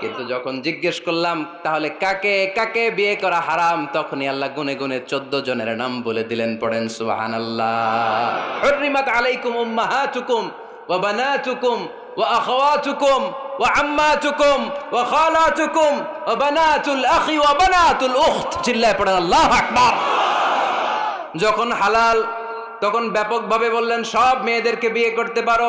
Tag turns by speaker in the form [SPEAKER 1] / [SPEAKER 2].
[SPEAKER 1] কিন্তু যখন জিজ্ঞেস করলাম, তাহলে কাকে কাকে বিয়ে করা হারাম? তখনই আল্লাহ গুনে গুনে চোদ্দ জনের নাম বলে দিলেন, পড়েন সুবাহান আল্লাহ আলাইকুম উম্মাহাতুকুম ওয়া বানাতুকুম ওয়া আখাওয়াতুকুম ওয়া আম্মাতুকুম ওয়া খালাতুকুম ওয়া বানাতুল আখি ওয়া বানাতুল উখত। চিল্লায় পড়েন, আল্লাহু আকবার। যখন হালাল, তখন ব্যাপকভাবে বললেন, সব মেয়েদেরকে বিয়ে করতে পারো।